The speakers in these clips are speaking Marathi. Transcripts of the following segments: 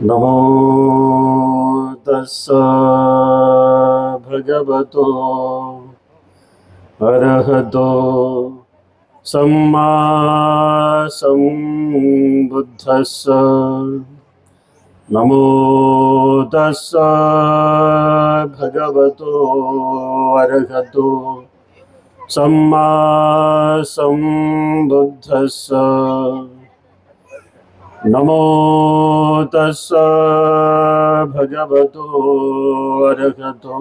नमो तस्स भगवतो अरहतो सम्मा सम्बुद्धस्स नमो तस्स भगवतो अरहतो सम्मा सम्बुद्धस्स नमो तस्स भगवतो अर्हतो।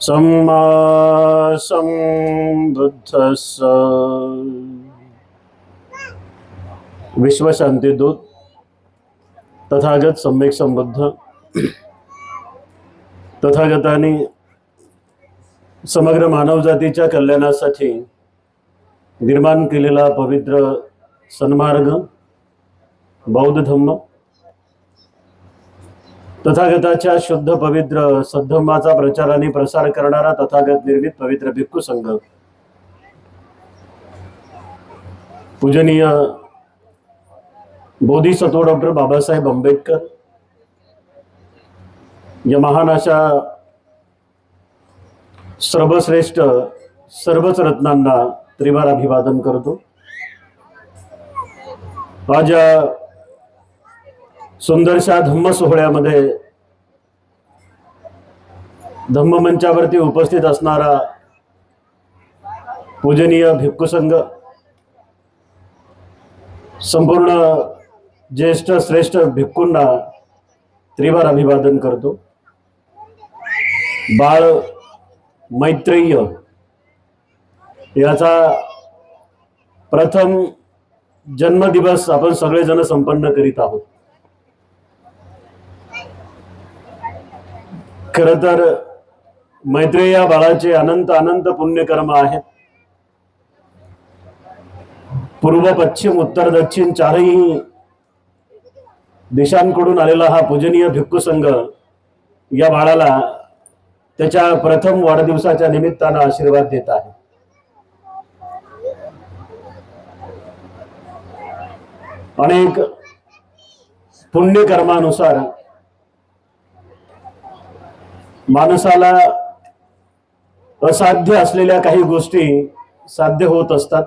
सम्मा सम्बुद्धस्स। विश्वशांतीदूत तथागत सम्यक संबुद्ध तथागताने समग्र मानवजातीच्या कल्याणासाठी निर्माण केलेला पवित्र सन्मार्ग बौद्ध धम्म. तथागताच्या शुद्ध पवित्र सद्धम्माचा प्रचार आणि प्रसार करणारा तथागत निर्मित पवित्र भिक्खू संघ. पूजनीय बोधिसत्व डॉक्टर बाबासाहेब आंबेडकर. या महान अशा सर्वश्रेष्ठ सर्वच रत्नांना त्रिवार अभिवादन करतो. आज या सुंदरशा धम्म सोहळ्यामध्ये धम्म मंचावरती उपस्थित असणारा पूजनीय भिक्खू संघ संपूर्ण ज्येष्ठ श्रेष्ठ भिक्खूंना त्रिवार अभिवादन करतो. बाळ मैत्रेय याचा प्रथम जन्मदिवस आपण सगळेजण संपन्न करीत आहोत. खर तर मैत्रेया बाळाचे अनंत अनंत पुण्यकर्म आहेत. पूर्व पश्चिम उत्तर दक्षिण चारही देशांकडून आलेला हा पूजनीय भिक्खू संघ या बाळाला त्याच्या प्रथम वाढदिवसाच्या निमित्तानं आशीर्वाद देत आहे. अनेक पुण्यकर्मानुसार माणसाला असाध्य असलेल्या काही गोष्टी साध्य होत असतात.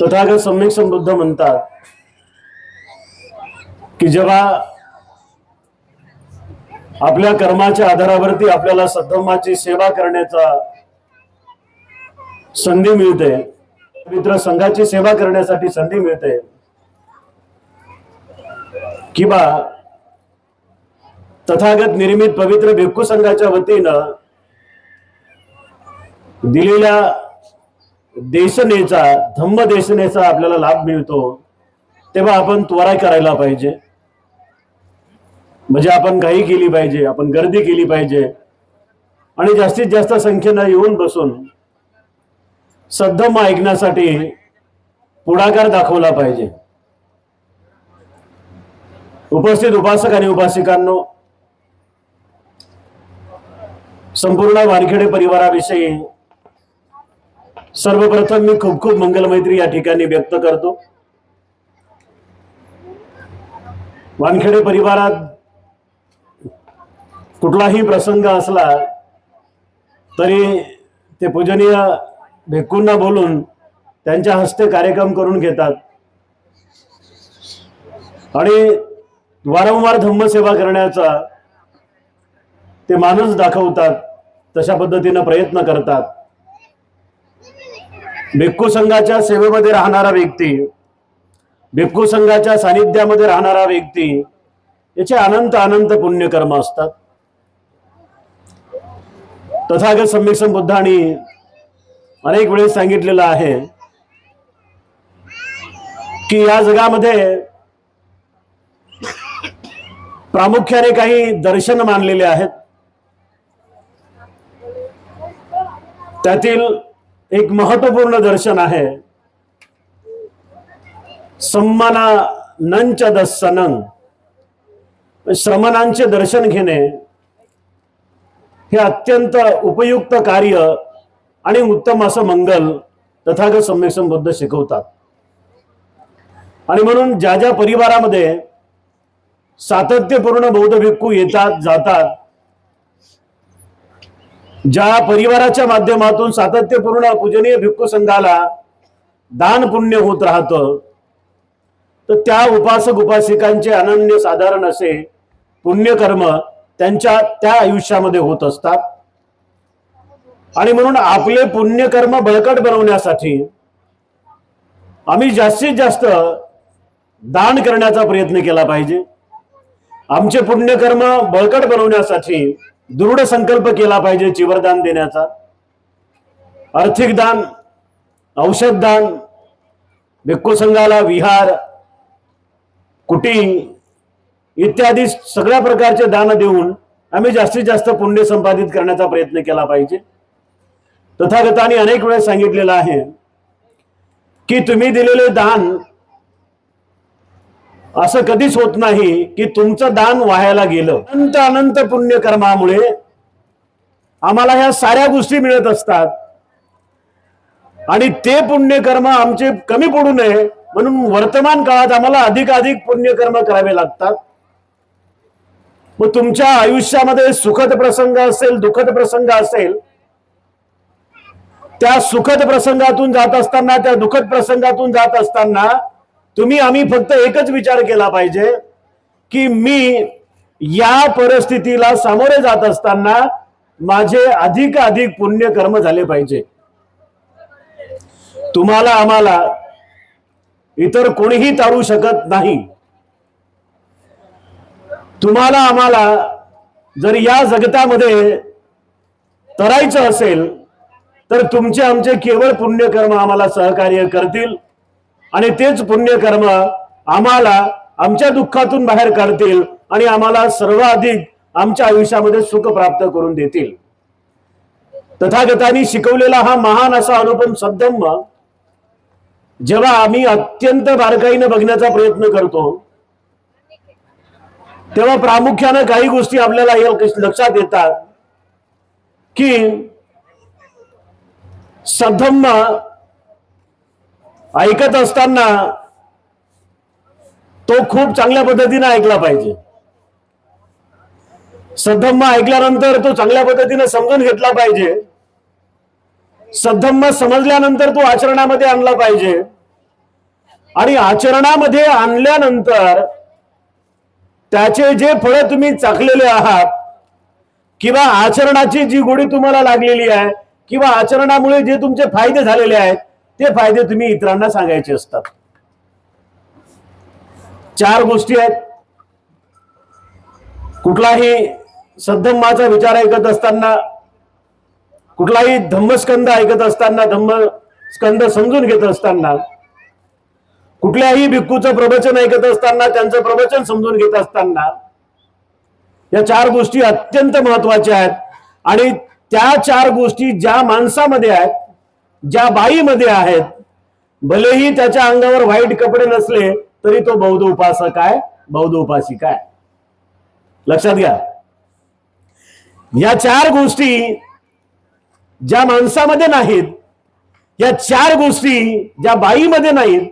तथागत सम्यक समृद्ध म्हणतात की जेव्हा आपल्या कर्माच्या आधारावरती आपल्याला सद्धर्माची सेवा करण्याचा संधी मिळते मित्र संघाची सेवा करण्यासाठी संधी मिळते किंवा तथागत निर्मित पवित्र भिक्खू संघाच्या वतीनं दिलेल्या देशनेचा धम्म देशनेचा आपल्याला लाभ मिळतो तेव्हा आपण त्वरा करायला पाहिजे. म्हणजे आपण घाई केली पाहिजे आपण गर्दी केली पाहिजे. आणि जास्तीत जास्त संख्येनं येऊन बसून सद्धम ऐकण्यासाठी पुढाकार दाखवला पाहिजे. उपस्थित उपासक आणि उपासिकांनो संपूर्ण वानखेडे परिवाराविषयी सर्वप्रथम मी खूप खूप मंगलमैत्री या ठिकाणी व्यक्त करतो. वानखेडे परिवारात कुठलाही प्रसंग असला तरी ते पूजनीय भेकूंना बोलून त्यांच्या हस्ते कार्यक्रम करून घेतात. आणि वारंवार धम्मसेवा करण्याचा ते माणूस दाखवतात तशा पद्धतीनं प्रयत्न करतात. भिक्खू संघाच्या सेवेमध्ये राहणारा व्यक्ती भिक्खू संघाच्या सानिध्यामध्ये राहणारा व्यक्ती याचे अनंत अनंत पुण्यकर्म असतात. तथागत सम्यक बुद्धाने अनेक वेळेस सांगितलेलं आहे की या जगामध्ये प्रामुख्याने काही दर्शन मानलेले आहेत. त्यातील एक महत्त्वपूर्ण दर्शन आहे. सम्माना नंच दसनंग श्रमणांचे दर्शन घेणे हे अत्यंत उपयुक्त कार्य आणि उत्तम असं मंगल तथागत सम्यक संबुद्ध शिकवतात. आणि म्हणून ज्या ज्या परिवारामध्ये सातत्यपूर्ण बौद्ध भिक्खू येतात जातात ज्या परिवाराच्या माध्यमातून सातत्यपूर्ण पूजनीय भिक्खू संघाला दान पुण्य होत राहतं तर त्या उपासक उपासिकांचे अनन्य साधारण असे पुण्यकर्म त्यांच्या त्या आयुष्यामध्ये होत असतात. आणि म्हणून आपले पुण्यकर्म बळकट बनवण्यासाठी आम्ही जास्तीत जास्त दान करण्याचा प्रयत्न केला पाहिजे. आमचे पुण्यकर्म बळकट बनवण्यासाठी दृढ संकल्प केला पाहिजे चिवरदान देण्याचा. आर्थिक दान औषध दान भिक्खू संघाला विहार कुटिंग इत्यादी सगळ्या प्रकारचे दान देऊन आम्ही जास्तीत जास्त पुण्य संपादित करण्याचा प्रयत्न केला पाहिजे. तथागतांनी अनेक वेळेस सांगितलेलं आहे की तुम्ही दिलेले दान असं कधीच होत नाही की तुमचं दान वाहायला गेलं. अनंत अनंत पुण्यकर्मामुळे आम्हाला ह्या साऱ्या गोष्टी मिळत असतात. आणि ते पुण्यकर्म आमचे कमी पडू नये म्हणून वर्तमान काळात आम्हाला अधिकाधिक पुण्यकर्म करावे लागतात. मग तुमच्या आयुष्यामध्ये सुखद प्रसंग असेल दुःखद प्रसंग असेल त्या सुखद प्रसंगातून जात असताना त्या दुःखद प्रसंगातून जात असताना तुम्ही आम्ही फक्त एकच विचार केला पाहिजे की मी या परिस्थितीला सामोरे जात असताना माझे अधिक अधिक पुण्यकर्म झाले पाहिजे. तुम्हाला आम्हाला इतर कोणीही तारू शकत नाही. तुम्हाला आम्हाला जर या जगतामध्ये तरायचं असेल तर तुमचे आमचे केवळ पुण्यकर्म आम्हाला सहकार्य करतील. आणि तेच पुण्यकर्म आम्हाला आमच्या दुःखातून बाहेर काढतील आणि आम्हाला सर्वाधिक आमच्या आयुष्यामध्ये सुख प्राप्त करून देतील. तथागतांनी शिकवलेला हा महान असा अनुपम सद्धम्म जेव्हा आम्ही अत्यंत बारकाईने बघण्याचा प्रयत्न करतो तेव्हा प्रामुख्यानं काही गोष्टी आपल्याला लक्षात येतात की सद्धम्म ऐकत असताना तो खूप चांगल्या पद्धतीने ऐकला पाहिजे. सद्धम्म ऐकल्यानंतर तो चांगल्या पद्धतीने समजून घेतला पाहिजे. सद्धम्म समजल्यानंतर तो आचरणामध्ये आणला पाहिजे. आणि आचरणामध्ये आणल्यानंतर त्याचे जे फळ तुम्ही चाखलेले आहात किंवा आचरणाची जी गोडी तुम्हाला लागलेली आहे किंवा आचरणामुळे जे तुमचे फायदे झालेले आहेत ते फायदे तुम्ही इतरांना सांगायचे असतात. चार गोष्टी आहेत. कुठलाही सद्धम्माचा विचार ऐकत असताना कुठलाही धम्मस्कंद ऐकत असताना धम्मस्कंद समजून घेत असताना कुठल्याही भिक्खूचं प्रवचन ऐकत असताना त्यांचं प्रवचन समजून घेत असताना या चार गोष्टी अत्यंत महत्त्वाच्या आहेत. आणि त्या चार गोष्टी ज्या माणसामध्ये आहेत ज्या बाईमध्ये आहेत भलेही त्याच्या अंगावर व्हाईट कपडे नसले तरी तो बौद्ध उपासक आहे बौद्ध उपासिक आहे लक्षात घ्या. या चार गोष्टी ज्या माणसामध्ये नाहीत या चार गोष्टी ज्या बाईमध्ये नाहीत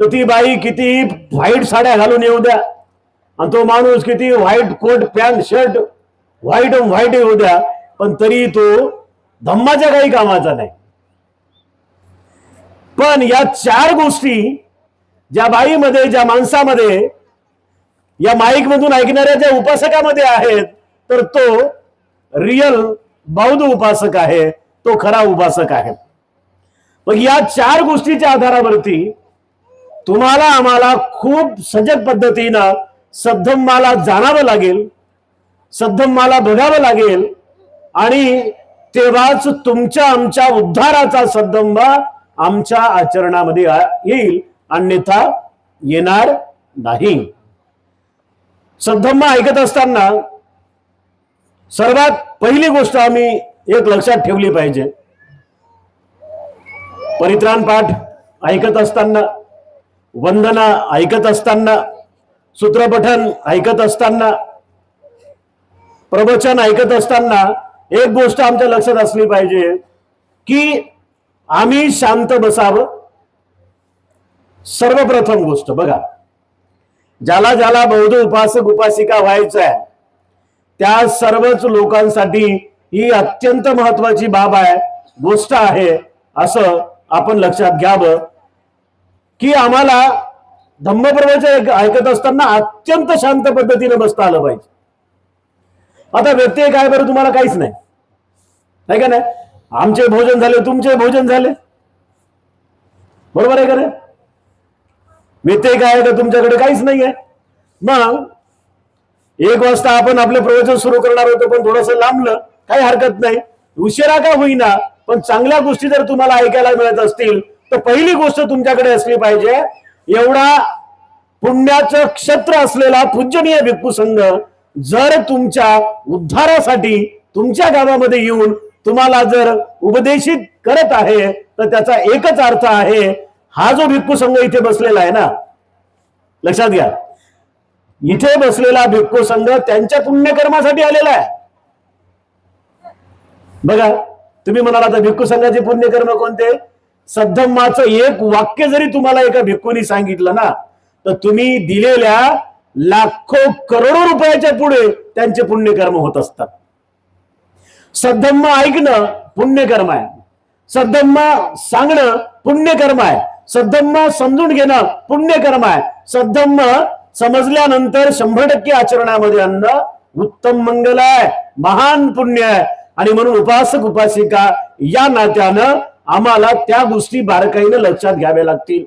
तर ती बाई किती व्हाईट साड्या घालून येऊ द्या. आणि तो माणूस किती white coat pant shirt white white येऊ द्या. पण तरी तो धम्माच्या काही कामाचा नाही. पण या चार गोष्टी ज्या बाईमध्ये ज्या माणसामध्ये या माईक मधून ऐकणाऱ्या ज्या उपासकामध्ये आहेत तर तो रियल बौद्ध उपासक आहे तो खरा उपासक आहे. मग या चार गोष्टीच्या आधारावरती तुम्हाला आम्हाला खूप सजग पद्धतीनं सद्धम्माला जाणावं लागेल सद्धम्माला बघावं लागेल आणि तेव्हाच तुमच्या आमच्या उद्धाराचा सद्धम्म आमच्या आचरणामध्ये येईल अन्यथा येणार नाही. सद्धम्मा ऐकत असताना सर्वात पहिली गोष्ट आम्ही एक लक्षात ठेवली पाहिजे. परित्राण पाठ ऐकत असताना वंदना ऐकत असताना सूत्रपठन ऐकत असताना प्रवचन ऐकत असताना एक गोष्ट आमच्या लक्षात असली पाहिजे की आम्ही शांत बसावं. सर्वप्रथम गोष्ट बघा. ज्याला ज्याला बौद्ध उपासक उपासिका व्हायचं आहे त्या सर्वच लोकांसाठी ही अत्यंत महत्वाची बाब आहे गोष्ट आहे असं आपण लक्षात घ्यावं. की आम्हाला धम्मप्रवचन ऐकत असताना अत्यंत शांत पद्धतीने बसता आलं पाहिजे. आता व्यत्यय काय बरं तुम्हाला काहीच नाही का नाही? आमचे भोजन झाले तुमचे भोजन झाले. बरोबर आहे का रे? व्यत्यय काय का तुमच्याकडे काहीच नाही आहे मग एक वाजता आपण आपलं प्रवचन सुरू करणार होतो पण थोडस लांबलं काही हरकत नाही. उशिरा का होईना पण चांगल्या गोष्टी जर तुम्हाला ऐकायला मिळत असतील तर पहिली गोष्ट तुमच्याकडे असली पाहिजे एवढा पुण्याचं क्षेत्र असलेला पूजनीय भिक्खू संघ जर तुमच्या उद्धारासाठी तुमच्या गावामध्ये येऊन तुम्हाला जर उपदेशित करत आहे तर त्याचा एकच अर्थ आहे हा जो भिक्खू संघ इथे बसलेला आहे ना लक्षात घ्या. इथे बसलेला भिक्खू संघ त्यांच्या पुण्यकर्मासाठी आलेला आहे. बघा तुम्ही म्हणाला तर भिक्खू संघाचे पुण्यकर्म कोणते? सद्धम्माचं एक वाक्य जरी तुम्हाला एका भिक्खूनी सांगितलं ना तर तुम्ही दिलेल्या लाखो करोडो रुपयाच्या पुढे त्यांचे पुण्यकर्म होत असतात. सद्धम्म ऐकणं पुण्यकर्म आहे. सद्धम्म सांगणं पुण्यकर्म आहे. सद्धम्म समजून घेणं पुण्यकर्म आहे. सद्धम्म समजल्यानंतर शंभर टक्के आचरणामध्ये आणणं उत्तम मंगल आहे. महान पुण्य आहे. आणि म्हणून उपासक उपासिका या नात्यानं आम्हाला त्या गोष्टी बारकाईनं लक्षात घ्याव्या लागतील.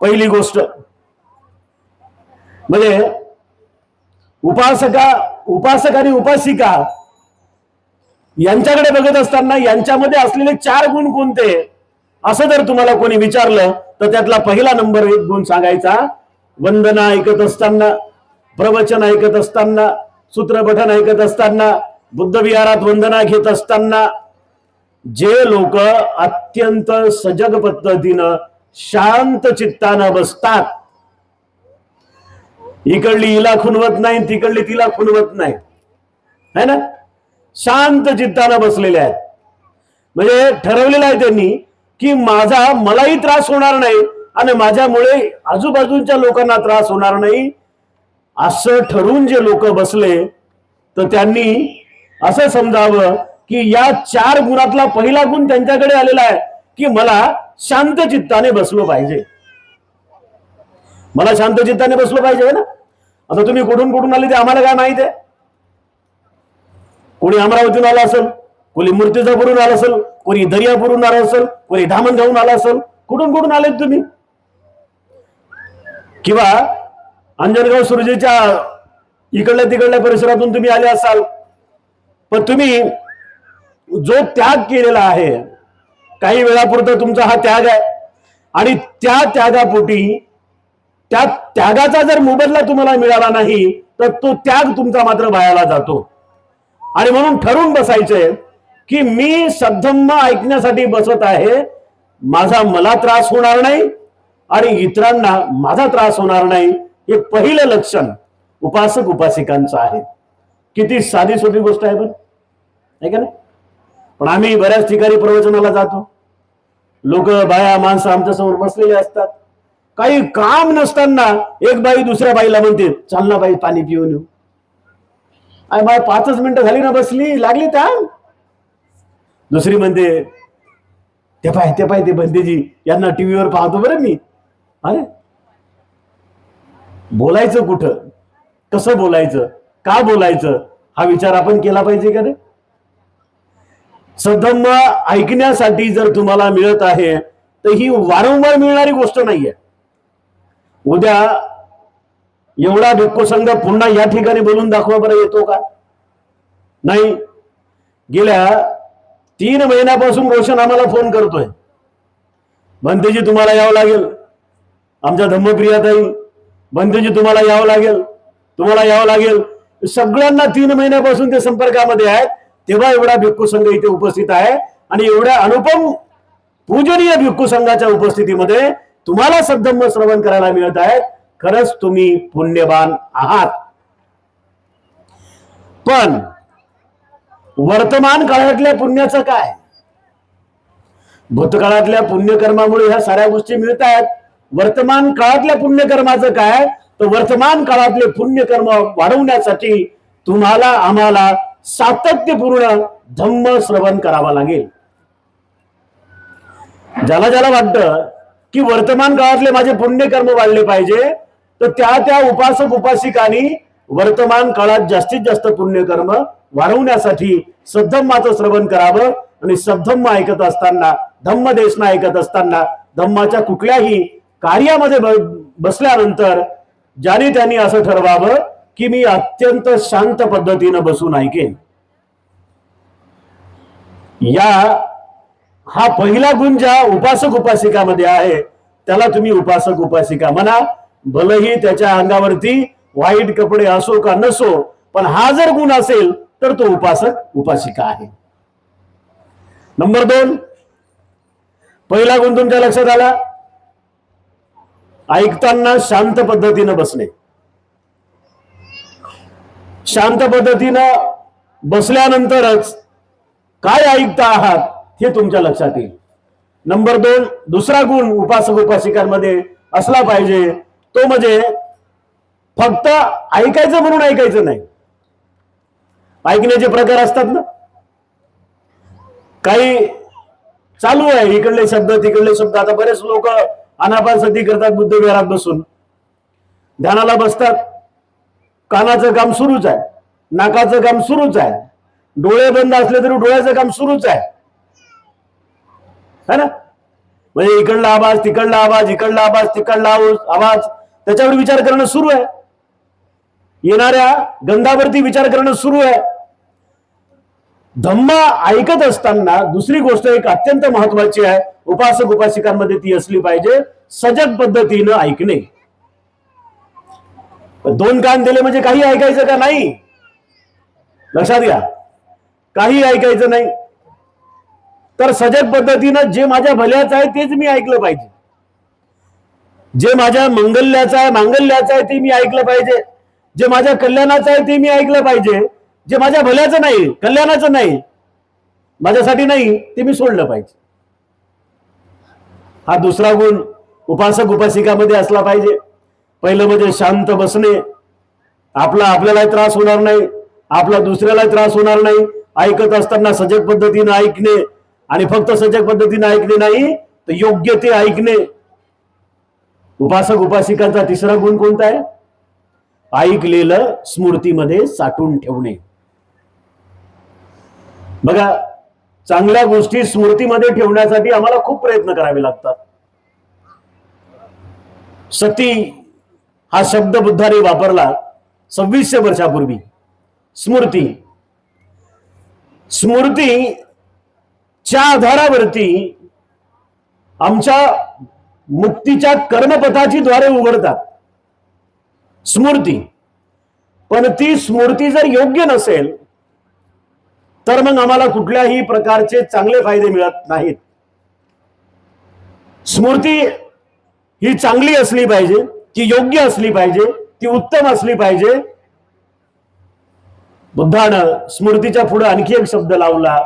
पहिली गोष्ट म्हणजे उपासका उपासक आणि उपासिका यांच्याकडे बघत असताना यांच्यामध्ये असलेले चार गुण कोणते? असं जर तुम्हाला कोणी विचारलं तर त्यातला पहिला नंबर एक गुण सांगायचा. वंदना ऐकत असताना प्रवचन ऐकत असताना सूत्रपठन ऐकत असताना बुद्धविहारात वंदना घेत असताना जे लोक अत्यंत सजग पद्धतीनं शांत चित्तानं बसतात इकडली हिला खुनवत नाही तिकडली तिला खुनवत नाही. है ना? शांत चित्तानं बसलेले आहेत. म्हणजे ठरवलेलं आहे त्यांनी की माझा मलाही त्रास होणार नाही आणि माझ्यामुळे आजूबाजूच्या लोकांना त्रास होणार नाही. असं ठरवून जे लोक बसले तर त्यांनी असं समजावं की या चार गुणातला पहिला गुण त्यांच्याकडे आलेला आहे की मला शांत चित्ताने बसलो पाहिजे. मला शांत चित्ताने बसलो पाहिजे ना? आता तुम्ही कुठून कुठून आले ते आम्हाला काय माहीत आहे? कोणी अमरावतीहून आला असेल कोणी मूर्तिजापूरून आला असेल कोणी दर्यापूरून आला असेल कोणी धामणगावून आला असेल कुठून कुठून आलेत तुम्ही? किंवा अंजनगाव सुरजेच्या इकडल्या तिकडल्या परिसरातून तुम्ही आले असाल पण तुम्ही जो त्याग केलेला आहे काही वेळापुरता तुमचा हा त्याग आहे. आणि त्या त्यागापोटी त्या त्यागाचा जर मोबदला तुम्हाला मिळाला नाही तर तो त्याग तुमचा मात्र वायाला जातो. आणि म्हणून ठरून बसायचंय की मी सद्धम्म ऐकण्यासाठी बसत आहे माझा मला त्रास होणार नाही आणि इतरांना माझा त्रास होणार नाही. हे पहिलं लक्षण उपासक उपासिकांचं आहे. किती साधी सोपी गोष्ट आहे पण. आहे का नाही? पण आम्ही बऱ्याच ठिकाणी प्रवचनाला जातो. लोक बाया माणसं आमच्यासमोर बसलेले असतात. काही काम नसताना एक बाई दुसऱ्या बाईला म्हणते चाल ना बाई पाणी पिऊन येऊ. आणि मला पाचच मिनिटं झाली ना बसली. लागली त्या दुसरी म्हणते ते पाय ते पाय ते बंदेजी. यांना टीव्हीवर पाहतो बरं मी. अरे? बोलायचं कुठं? कसं बोलायचं? का बोलायचं? हा विचार आपण केला पाहिजे का रे? सद्धम्म ऐकण्यासाठी जर तुम्हाला मिळत आहे तर ही वारंवार मिळणारी गोष्ट नाहीये. उद्या एवढा भिक्खू संघ पुन्हा या ठिकाणी बोलून दाखवा बरं येतो का? नाही. गेल्या तीन महिन्यापासून रोशन आम्हाला फोन करतोय. भंतेजी तुम्हाला यावं लागेल. आमच्या धम्मप्रियाताई भंतेजी तुम्हाला यावं लागेल. तुम्हाला यावं लागेल. सगळ्यांना तीन महिन्यापासून ते संपर्कामध्ये आहेत. तेव्हा एवढा भिक्खू संघ इथे उपस्थित आहे. आणि एवढ्या अनुपम पूजनीय भिक्खू संघाच्या उपस्थितीमध्ये तुम्हाला सद्धम्म श्रवण करायला मिळत आहेत खरंच तुम्ही पुण्यवान आहात. पण वर्तमान काळातल्या पुण्याचं काय? भूतकाळातल्या पुण्यकर्मामुळे ह्या साऱ्या गोष्टी मिळत आहेत वर्तमान काळातल्या पुण्यकर्माचं काय? तर वर्तमान काळातले पुण्यकर्म वाढवण्यासाठी तुम्हाला आम्हाला सातत्यपूर्ण धम्म श्रवण करावा लागेल. ज्याला ज्याला वाटतं की वर्तमान काळातले माझे पुण्यकर्म वाढले पाहिजे तर त्या त्या उपासक उपासिकांनी वर्तमान काळात जास्तीत जास्त पुण्यकर्म वाढवण्यासाठी सद्धम्माचं श्रवण करावं आणि सद्धम्म ऐकत असताना धम्म देशना ऐकत असताना धम्माच्या कुठल्याही कार्यामध्ये बसल्यानंतर ज्याने त्यांनी असं ठरवावं की मी अत्यंत शांत पद्धतीनं बसून ऐकेन. या हा पहिला गुण ज्या उपासक उपासिकामध्ये आहे त्याला तुम्ही उपासक उपासिका म्हणा भलेही त्याच्या अंगावरती वाईट कपडे असो का नसो पण हा जर गुण असेल तर तो उपासक उपासिका आहे. नंबर दोन. पहिला गुण तुमच्या लक्षात आला? ऐकताना शांत पद्धतीनं बसणे. शांत पद्धतीनं बसल्यानंतरच काय ऐकता आहात हे तुमच्या लक्षात येईल. नंबर दोन. दुसरा गुण उपासक उपासिकांमध्ये असला पाहिजे तो म्हणजे फक्त ऐकायचं म्हणून ऐकायचं नाही. ऐकण्याचे प्रकार असतात ना? काही चालू आहे इकडले शब्द तिकडले शब्द. आता बरेच लोक अनापासती करतात बुद्धविहारात बसून. ध्यानाला बसतात. कानाचं काम सुरूच आहे. नाकाचं काम सुरूच आहे. डोळे बंद असले तरी डोळ्याचं काम सुरूच आहे. है ना? म्हणजे इकडला आवाज तिकडला आवाज इकडला आवाज तिकडला आवाज आवाज. त्याच्यावर विचार करणं सुरू आहे. येणाऱ्या गंधावरती विचार करणं सुरू आहे. धम्मा ऐकत असताना दुसरी गोष्ट एक अत्यंत महत्वाची आहे. उपासक उपासिकांमध्ये ती असली पाहिजे. सजग पद्धतीनं ऐकणे. दोन कान दिले म्हणजे काही ऐकायचं का नाही? लक्षात घ्या. काही ऐकायचं नाही. तर सजग पद्धतीनं जे माझ्या भल्याचं आहे तेच मी ऐकलं पाहिजे. जे माझ्या मंगल्याचं आहे मांगल्याचं आहे ते मी ऐकलं पाहिजे. जे माझ्या कल्याणाचं आहे ते मी ऐकलं पाहिजे. जे माझ्या भल्याचं नाही कल्याणाचं नाही माझ्यासाठी नाही ते मी सोडलं पाहिजे. हा दुसरा गुण उपासक उपासिकामध्ये असला पाहिजे. पहिलं म्हणजे शांत बसणे. आपला आपल्याला त्रास होणार नाही आपला दुसऱ्यालाही त्रास होणार नाही. ऐकत असताना सजग पद्धतीने ऐकणे आणि फक्त सजग पद्धतीने ऐकणे नाही तर योग्य ते ऐकणे. उपासक उपासिकांचा तिसरा गुण कोणता आहे? ऐकलेलं स्मृतीमध्ये साठून ठेवणे. बघा चांगल्या गोष्टी स्मृतीमध्ये ठेवण्यासाठी आम्हाला खूप प्रयत्न करावे लागतात. सती हा शब्द बुद्धाने वापरला सव्वीसशे वर्षापूर्वी. स्मृती. स्मृतीच्या आधारावरती आमच्या मुक्तीच्या कर्मपथाची द्वारे उघडतात. स्मृती. पण ती स्मृती जर योग्य नसेल तर मग आम्हाला कुठल्याही प्रकारचे चांगले फायदे मिळत नाहीत. स्मृती ही चांगली असली पाहिजे ती योग्य असली पाहिजे ती उत्तम असली पाहिजे. बुद्धानं स्मृतीच्या पुढे आणखी एक शब्द लावला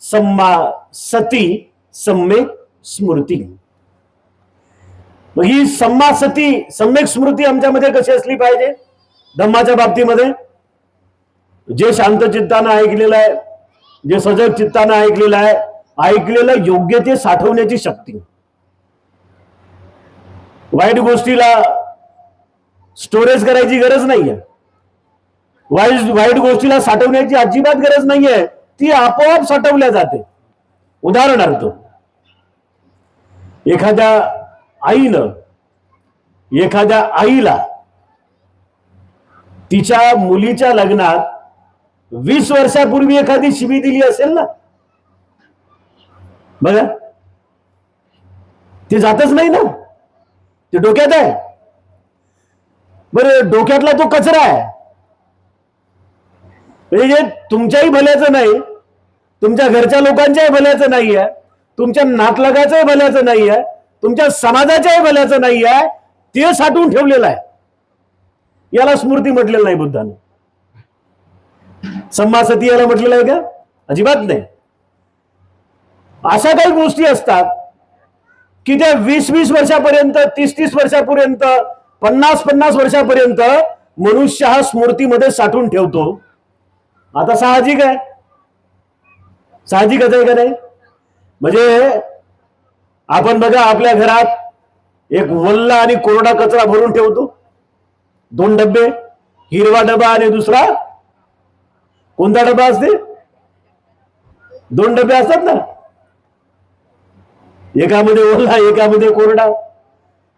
सम्मा सती सम्यक स्मृती. मग ही सम्मा सती सम्यक स्मृती आमच्यामध्ये कशी असली पाहिजे? धम्माच्या बाबतीमध्ये. जे शांत चित्तानं ऐकलेलं आहे जे सजग चित्तानं ऐकलेलं आहे ऐकलेलं योग्य ते साठवण्याची शक्ती. वाईट गोष्टीला स्टोरेज करायची गरज नाहीये. वाईट वाईट गोष्टीला साठवण्याची अजिबात गरज नाहीये. ती आपोआप साठवल्या जाते. उदाहरणार्थ एखाद्या आईनं एखाद्या आईला तिच्या मुलीच्या लग्नात वीस वर्षापूर्वी एखादी शिबी दिली असेल ना? बघा ती जातच नाही ना? ते डोक्यात आहे. बरं डोक्यातला तो कचरा आहे. म्हणजे तुमच्याही भल्याचं नाही तुमच्या घरच्या लोकांच्याही भल्याचं नाही आहे तुमच्या नातलगाचंही भल्याचं नाही आहे तुमच्या समाजाच्याही भल्याचं नाही आहे ते साठवून ठेवलेलं आहे. याला स्मृती म्हटलेलं नाही बुद्धाने. संभासती याला म्हटलेलं आहे का? अजिबात नाही. अशा काही गोष्टी असतात की त्या वीस वीस वर्षापर्यंत तीस तीस वर्षापर्यंत पन्नास पन्नास वर्षापर्यंत मनुष्य हा स्मृतीमध्ये साठवून ठेवतो. आता साहजिक आहे. साहजिकच आहे का नाही? म्हणजे आपण बघा आपल्या घरात एक वल्ला आणि कोरडा कचरा भरून ठेवतो. दोन डबे हिरवा डबा आणि दुसरा कोणता डबा असते? दोन डबे असतात ना? एकामध्ये ओला एकामध्ये कोरडा.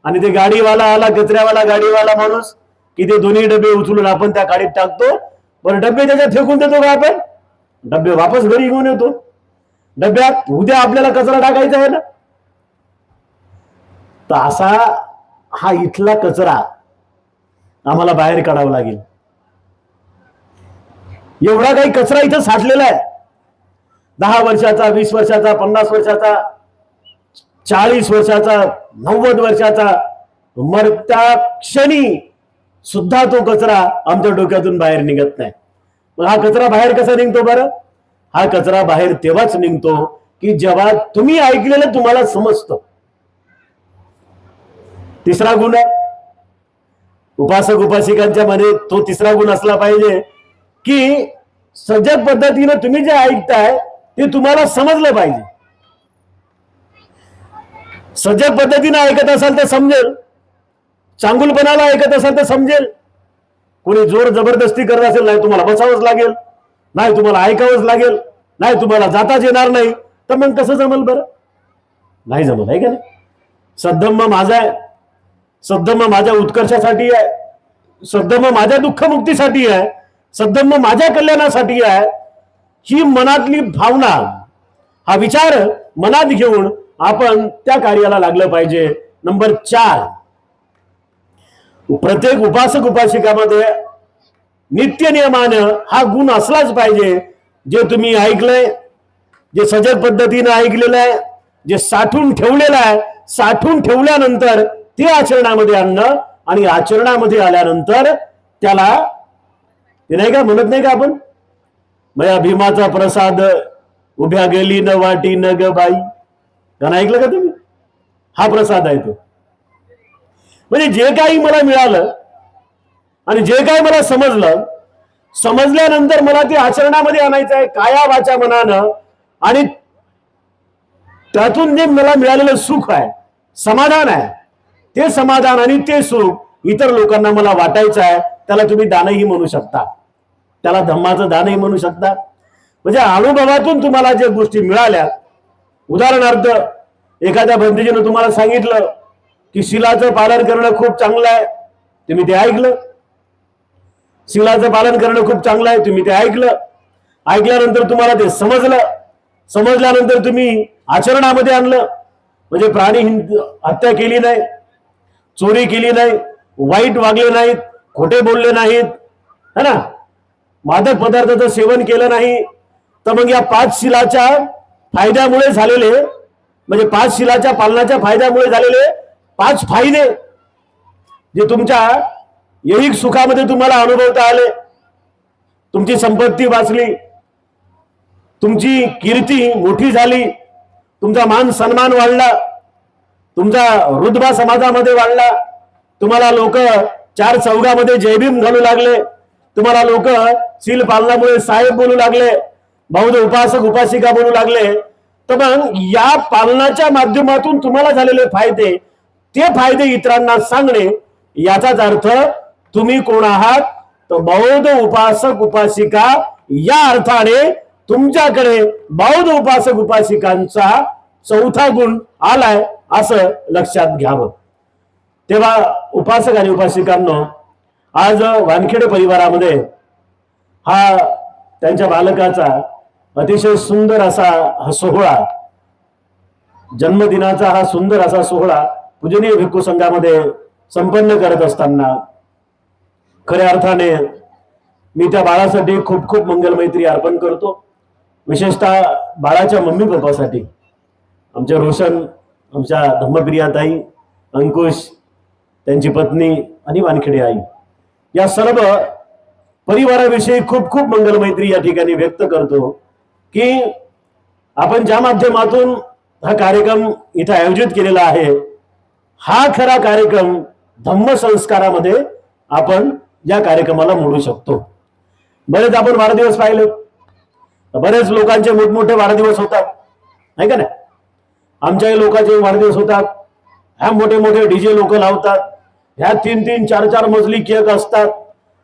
आणि ते गाडीवाला आला कचऱ्यावाला गाडीवाला माणूस की ते दोन्ही डबे उचलून आपण त्या गाडीत टाकतो. पण डबे त्याच्यात फेकून देतो का आपण? डबे वापस घरी घेऊन येतो. डब्यात उद्या आपल्याला कचरा टाकायचा आहे ना? तर असा हा इथला कचरा आम्हाला बाहेर काढावा लागेल. एवढा काही कचरा इथं साठलेला आहे. दहा वर्षाचा वीस वर्षाचा पन्नास वर्षाचा चाळीस वर्षाचा नव्वद वर्षाचा मरत्या क्षणी सुद्धा तो कचरा आमच्या डोक्यातून बाहेर निघत नाही. मग हा कचरा बाहेर कसा निघतो बरं? हा कचरा बाहेर तेव्हाच निघतो की जेव्हा तुम्ही ऐकलेलं तुम्हाला समजतं. तिसरा गुण आहे. उपासक उपासिकांच्या मध्ये तो तिसरा गुण असला पाहिजे की सजग पद्धतीनं तुम्ही जे ऐकताय ते तुम्हाला समजलं पाहिजे. सजग पद्धतीनं ऐकत असाल तर समजेल. चांगुलपणाला ऐकत असाल तर समजेल. कोणी जोर जबरदस्ती करत असेल नाही तुम्हाला बसावंच लागेल. नाही तुम्हाला ऐकावंच लागेल. नाही तुम्हाला जाताच येणार नाही. तर मग कसं जमल बरं? नाही जमल आहे का नाही? सद्धम्म माझा आहे. सद्धम्म माझ्या उत्कर्षासाठी आहे. सद्धम्म माझ्या दुःखमुक्तीसाठी आहे. सद्धम्म माझ्या कल्याणासाठी आहे. ही मनातली भावना हा विचार मनात घेऊन आपण त्या कार्याला लागलं पाहिजे. नंबर चार. प्रत्येक उपासक उपासिकामध्ये नित्य नियमानं हा गुण असलाच पाहिजे. जे तुम्ही ऐकलंय जे सजग पद्धतीनं ऐकलेलं आहे जे साठवून ठेवलेलं आहे साठून ठेवल्यानंतर ते आचरणामध्ये आणणं आणि आचरणामध्ये आल्यानंतर त्याला ते नाही का म्हणत नाही का आपण? मया भीमाचा प्रसाद उभ्या गेली न वाटी न ग बाई. त्यांना ऐकलं का तुम्ही? हा प्रसाद आहे तो. म्हणजे जे काही मला मिळालं आणि जे काही मला समजलं समजल्यानंतर मला ते आचरणामध्ये आणायचं आहे काया वाचा मनानं आणि त्यातून जे मला मिळालेलं सुख आहे समाधान आहे ते समाधान आणि ते सुख इतर लोकांना मला वाटायचं आहे त्याला तुम्ही दानही म्हणू शकता. त्याला धम्माचं दानही म्हणू शकता. म्हणजे अनुभवातून तुम्हाला ज्या गोष्टी मिळाल्या उदाहरणार्थ एखाद्या भंतीजीनं तुम्हाला सांगितलं की शिलाचं पालन करणं खूप चांगलं आहे तुम्ही ते ऐकलं. शिलाचं पालन करणं खूप चांगलं आहे तुम्ही ते ऐकलं. ऐकल्यानंतर तुम्हाला ते समजलं. समजल्यानंतर तुम्ही आचरणामध्ये आणलं. म्हणजे प्राणी हत्या केली नाही. चोरी केली नाही वाईट वागले नाहीत खोटे बोलले नाहीत है ना? मादक पदार्थाचं सेवन केलं नाही. तर मग या पाच शिलाच्या फायद्यामुळे झालेले म्हणजे पाच शिलाच्या पालनाच्या फायद्यामुळे झालेले पाच फायदे जे तुमच्या यैहिक सुखामध्ये तुम्हाला अनुभवता आले. तुमची संपत्ती वाचली तुमची कीर्ती मोठी झाली तुमचा मान सन्मान वाढला तुमचा रुद्बा समाजामध्ये वाढला. तुम्हाला लोक चार चौघामध्ये जयभीम घालू लागले. तुम्हाला लोक सील पालनामुळे साहेब बोलू लागले. बौद्ध उपासक उपासिका बोलू लागले. तर मग या पालनाच्या माध्यमातून तुम्हाला झालेले फायदे ते फायदे इतरांना सांगणे याचाच अर्थ तुम्ही कोण आहात? तर बौद्ध उपासक उपासिका या अर्थाने तुमच्याकडे बौद्ध उपासक उपासिकांचा चौथा गुण आलाय. असं लक्षात घ्यावं. तेव्हा उपासक आणि उपासिकांनो आज वानखेडे परिवारामध्ये हा त्यांच्या बालकाचा अतिशय सुंदर असा हा सोहळा जन्मदिनाचा हा सुंदर असा सोहळा पूजनीय भिक्खू संघामध्ये संपन्न करत असताना खऱ्या अर्थाने मी त्या बाळासाठी खूप खूप मंगलमैत्री अर्पण करतो. विशेषतः बाळाच्या मम्मी पप्पासाठी. आमच्या रोशन आमच्या धम्मप्रियाताई अंकुश त्यांची पत्नी आणि वानखेडे आई. या सर्व परिवाराविषयी खूप खूप मंगलमैत्री या ठिकाणी व्यक्त करतो की आपण ज्या माध्यमातून हा कार्यक्रम इथं आयोजित केलेला आहे हा खरा कार्यक्रम धम्मसंस्कारामध्ये आपण या कार्यक्रमाला मोडू शकतो. बरेच आपण वाढदिवस पाहिले बरेच लोकांचे मोठमोठे वाढदिवस होतात. नाही का नाही? आमच्याही लोकांचे वाढदिवस होतात. ह्या मोठे मोठे डीजे लोक लावतात. ह्या तीन तीन चार चार मजली केक असतात.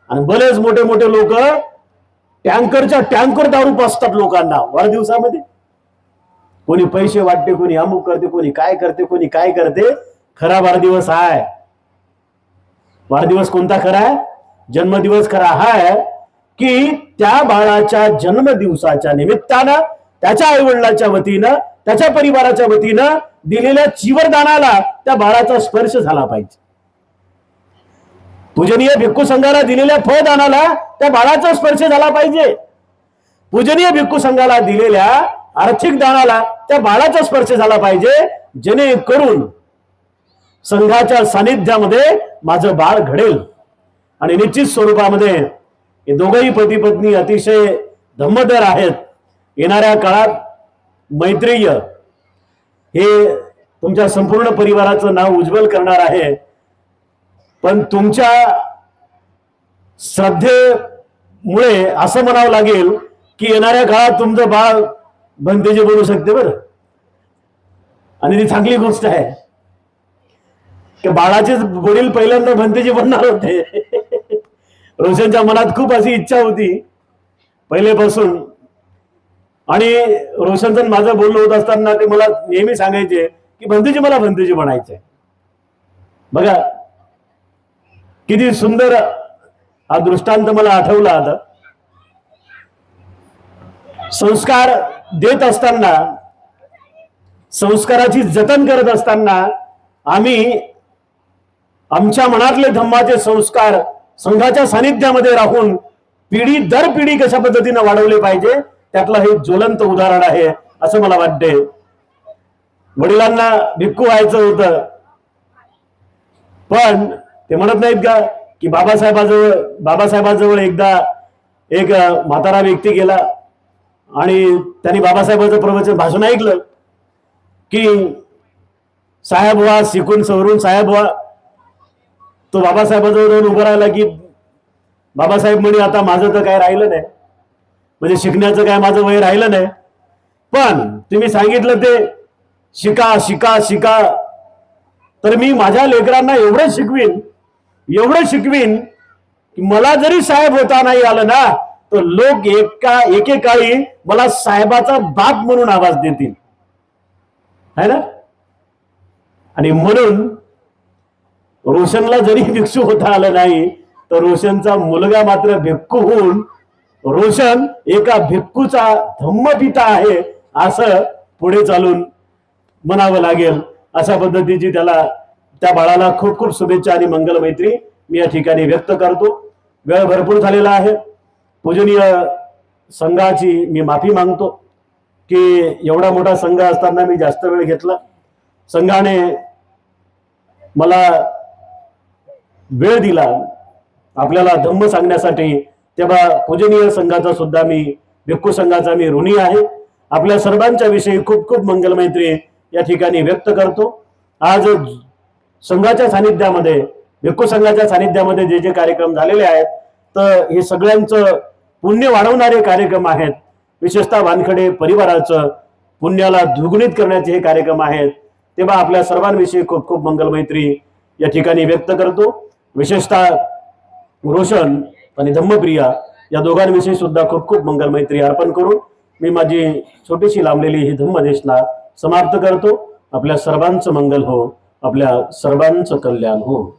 आणि बरेच मोठे मोठे लोक टँकरच्या टँकर दारू पाचतात लोकांना वाढदिवसामध्ये. कोणी पैसे वाटते कोणी अमुक करते कोणी काय करते कोणी काय करते. खरा वाढदिवस हाय. वाढदिवस कोणता खरा आहे? जन्मदिवस खरा हाय की त्या बाळाच्या जन्मदिवसाच्या निमित्तानं त्याच्या आईवडिलाच्या वतीनं त्याच्या परिवाराच्या वतीनं दिलेल्या चिवरदानाला त्या बाळाचा स्पर्श झाला पाहिजे. पूजनीय भिक्खू संघाला दिलेल्या फळदानाला त्या बाळाचा स्पर्श झाला पाहिजे. पूजनीय भिक्खू संघाला दिलेल्या आर्थिक दानाला त्या बाळाचा स्पर्श झाला पाहिजे. जेणेकरून संघाच्या सानिध्यामध्ये माझं बाळ घडेल. आणि निश्चित स्वरूपामध्ये हे दोघही पती पत्नी अतिशय धम्मदर आहेत. येणाऱ्या काळात मैत्रेय हे तुमच्या संपूर्ण परिवाराचं नाव उज्ज्वल करणार आहे. पण तुमच्या श्रद्धेमुळे असं म्हणावं लागेल की येणाऱ्या काळात तुमचं बाळ भंतेजी बनू शकते बरं. आणि ती चांगली गोष्ट आहे. की बाळाचे वडील पहिल्यांदा भंतेजी बनणार होते. रोशनच्या मनात खूप अशी इच्छा होती. पहिलेपासून आणि रोशनचं माझं बोलणं होत असताना ते मला नेहमी सांगायचे की भंतेजी मला भंतेजी म्हणायचे. बघा किती सुंदर हा दृष्टांत मला आठवला आता. संस्कार देत असताना संस्काराची जतन करत असताना आम्ही आमच्या मनातले धम्माचे संस्कार संघाच्या सानिध्यामध्ये राहून पिढी दर पिढी कशा पद्धतीने वाढवले पाहिजे त्यातलं हे ज्वलंत उदाहरण आहे असं मला वाटते वडिलांना भिक्खू व्हायचं होतं. पण ते म्हणत नाहीत का की बाबासाहेबाजवळ बाबासाहेबाजवळ एकदा एक म्हातारा व्यक्ती गेला आणि त्यांनी बाबासाहेबाचं प्रवचन भाषण ऐकलं की साहेब व्हा शिकून सवरून साहेब व्हा. तो बाबासाहेबाजवळ जाऊन उभं राहिला की बाबासाहेब म्हणे आता माझं तर काय राहिलं नाही. म्हणजे शिकण्याचं काय माझं वय राहिलं नाही. पण तुम्ही सांगितलं ते शिका शिका शिका. तर मी माझ्या लेकरांना एवढं शिकवीन एवढं शिकवीन की मला जरी साहेब होता नाही आलं ना तर लोक एका एकेकाळी मला साहेबाचा बाप म्हणून आवाज देतील. है ना? आणि म्हणून रोशनला जरी भिक्षू होता आलं नाही तर रोशनचा मुलगा मात्र भिक्खू होऊन रोशन एका भिक्खूचा धम्मपिता आहे असं पुढे चालून म्हणावं लागेल. अशा पद्धतीची त्याला त्या बाळाला खूप खूप शुभेच्छा आणि मंगल मैत्री. मी या ठिकाणी व्यक्त करतो. वेळ भरपूर झालेला आहे. पूजनीय संघाची मी माफी मागतो की एवढा मोठा संघ असताना मी जास्त वेळ घेतला. संघाने मला वेळ दिला. आपल्याला धम्म सांगण्यासाठी तेव्हा पूजनीय संघाचा सुद्धा मी भिक्खू संघाचा मी ऋणी आहे. आपल्या सर्वांच्या विषयी खूप खूप मंगल मैत्री या ठिकाणी व्यक्त करतो. आज संघाच्या सानिध्यामध्ये भिक्खू संघाच्या सानिध्यामध्ये जे जे कार्यक्रम झालेले आहेत तर हे सगळ्यांचं पुण्य वाढवणारे कार्यक्रम आहेत. विशेषतः वानखडे परिवाराचं पुण्याला द्विगुणित करण्याचे हे कार्यक्रम आहेत. तेव्हा आपल्या सर्वांविषयी खूप खूप मंगल मैत्री या ठिकाणी व्यक्त करतो. विशेषतः रोशन आणि धम्मप्रिया या दोघांविषयी सुद्धा खूप खूप मंगल मैत्री अर्पण करून मी माझी छोटीशी लांबलेली ही धम्मदेशना समाप्त करतो. आपल्या सर्वांचं मंगल हो आपल्या सर्वांचं कल्याण हो.